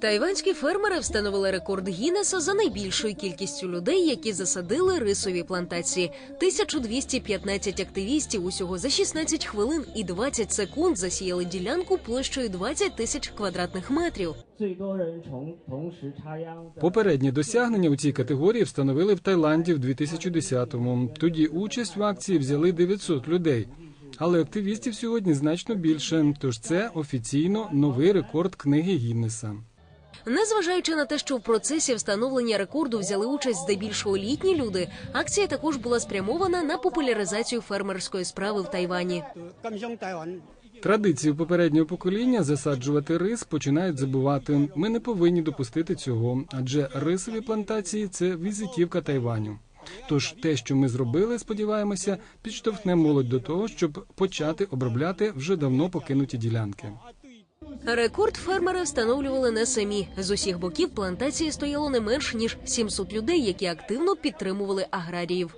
Тайванські фермери встановили рекорд Гіннеса за найбільшою кількістю людей, які засадили рисові плантації. 1215 активістів усього за 16 хвилин і 20 секунд засіяли ділянку площею 20 тисяч квадратних метрів. Попередні досягнення у цій категорії встановили в Таїланді в 2010-му. Тоді участь в акції взяли 900 людей. Але активістів сьогодні значно більше, тож це офіційно новий рекорд книги Гіннеса. Незважаючи на те, що в процесі встановлення рекорду взяли участь здебільшого літні люди, акція також була спрямована на популяризацію фермерської справи в Тайвані. Традицію попереднього покоління засаджувати рис починають забувати. Ми не повинні допустити цього, адже рисові плантації це візитівка Тайваню. Тож те, що ми зробили, сподіваємося, підштовхне молодь до того, щоб почати обробляти вже давно покинуті ділянки. Рекорд фермери встановлювали не самі. З усіх боків плантації стояло не менш ніж 700 людей, які активно підтримували аграріїв.